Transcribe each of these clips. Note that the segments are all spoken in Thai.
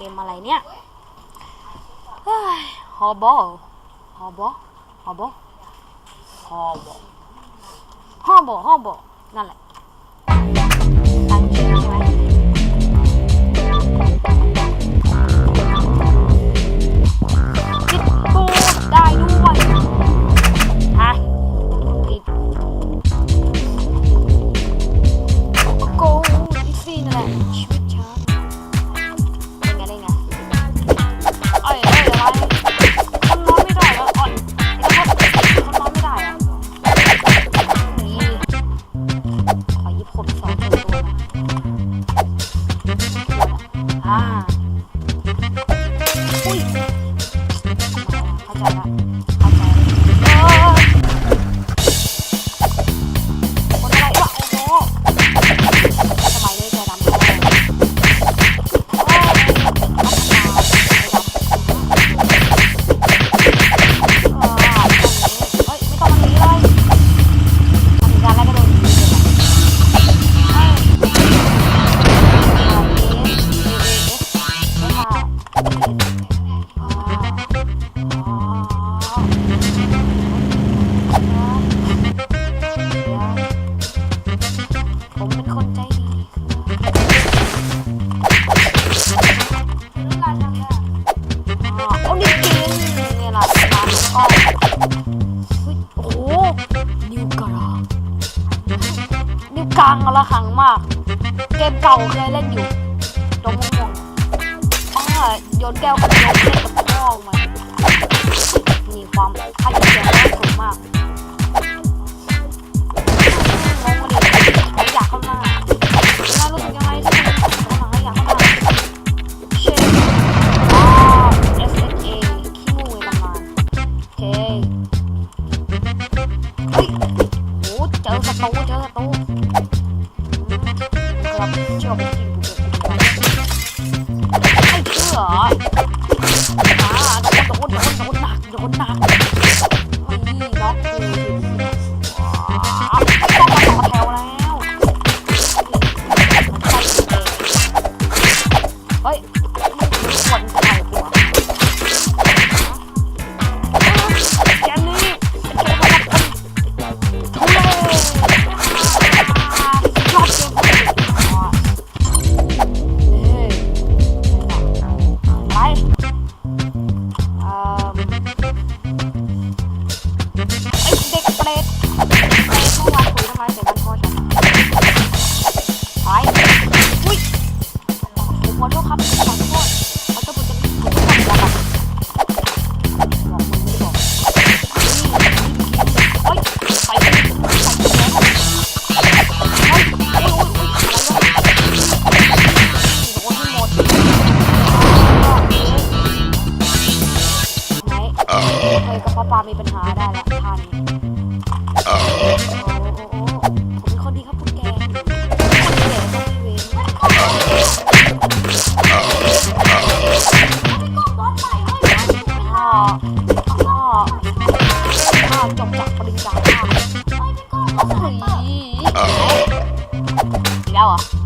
เกมอะไรเนี่ยฮอบอฮอบอฮอบอฮอบอฮอบอฮอบอนั่นแหละติดตูได้ด้วยฮะติดโกอีซี่นั่นแหละ Ah. กลางระหังมาก เกมเก่าเคยเล่นอยู่ตรงม่วงป้าโยนแก้วกับโยนเล่นกับพ่อมันมีความขัดแย้งขอมาก มชอบไปกินอ้เพื่ออ๋อโดนโดนโดนหนักโดนหนัก off.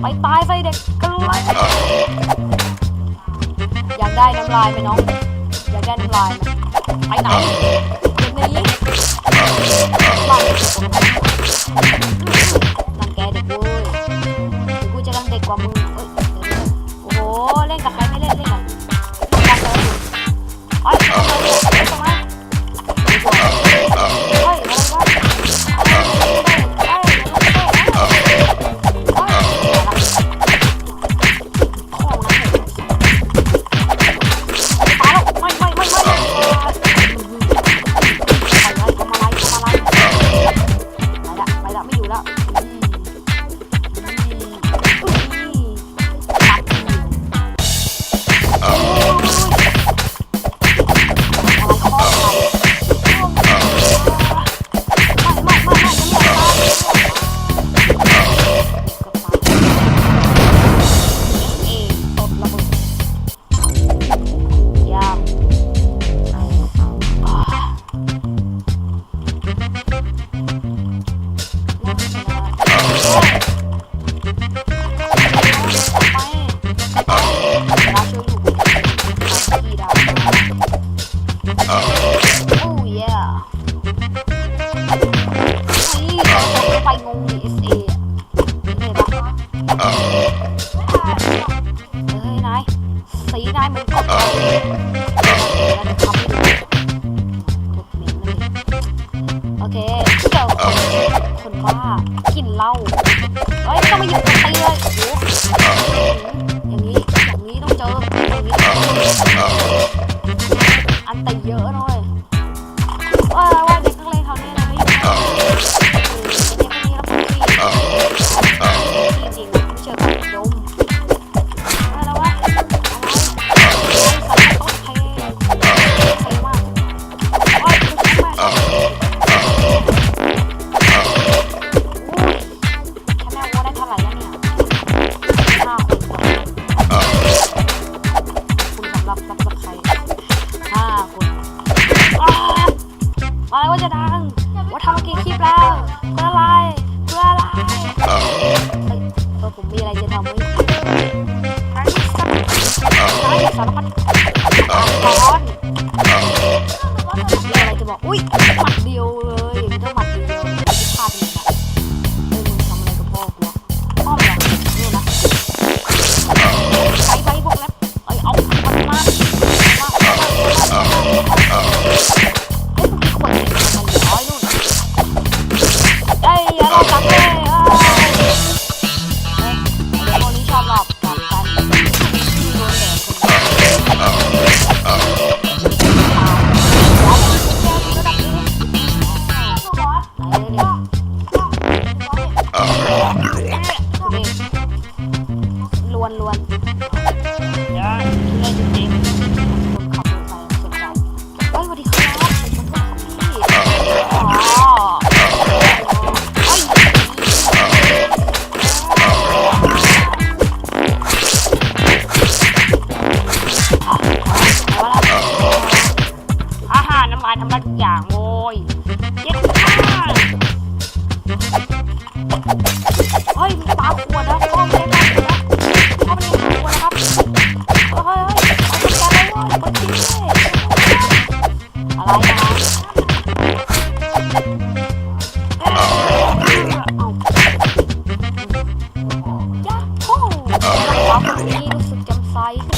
ไปตายไฟเด็กกล้วยอยากได้น้ำลายไหมน้อง อยากได้น้ำลายไปไหนเด็กนี้ไปรังแกเด็กเว้ยกูจะรังเด็กกว่ามึง กลิ่นเหล้าเฮ้ยต้องมาหยิบตีเลย ร้อนอะไรจะบอก อุ้ยหมัดเดียวเล bye